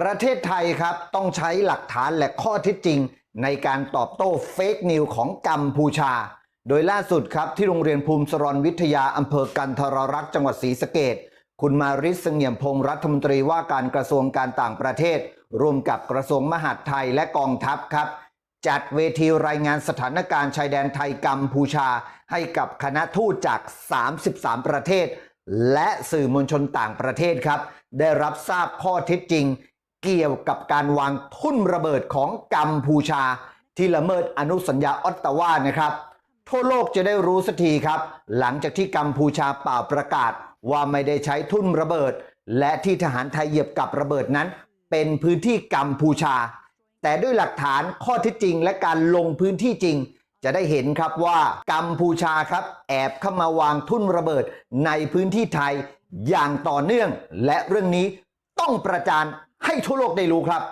ประเทศไทยครับต้องใช้หลักฐานและข้อเท็จจริง ในการตอบโต้เฟกนิวของกัมพูชา โดยล่าสุดครับที่โรงเรียนภูมิสรรวิทยาอำเภอกันทรรักษ์จังหวัดศรีสะเกดคุณมาริสเสงี่ยมพงศ์รัฐมนตรีว่าการกระทรวงการต่างประเทศ ร่วมกับกระทรวงมหาดไทยและกองทัพครับ จัดเวทีรายงานสถานการณ์ชายแดนไทยกัมพูชา ให้กับคณะทูตจาก 33 ประเทศ และสื่อมวลชนต่างประเทศครับ ได้รับทราบข้อเท็จจริง เกี่ยวกับการวางทุ่นระเบิดของกัมพูชา ที่ละเมิดอนุสัญญาออตตาวานะครับ ทั่วโลกจะได้รู้สักทีครับ หลังจากที่กัมพูชาเป่าประกาศว่าไม่ได้ใช้ทุ่นระเบิด และที่ทหารไทยเหยียบกับระเบิดนั้น เป็นพื้นที่กัมพูชา แต่ด้วยหลักฐานข้อเท็จจริง และการลงพื้นที่จริง จะได้เห็นครับว่ากัมพูชาครับ แอบเข้ามาวางทุ่นระเบิดในพื้นที่ไทยอย่างต่อเนื่อง และเรื่องนี้ต้องประจาน ให้ทั่วโลกได้รู้ครับ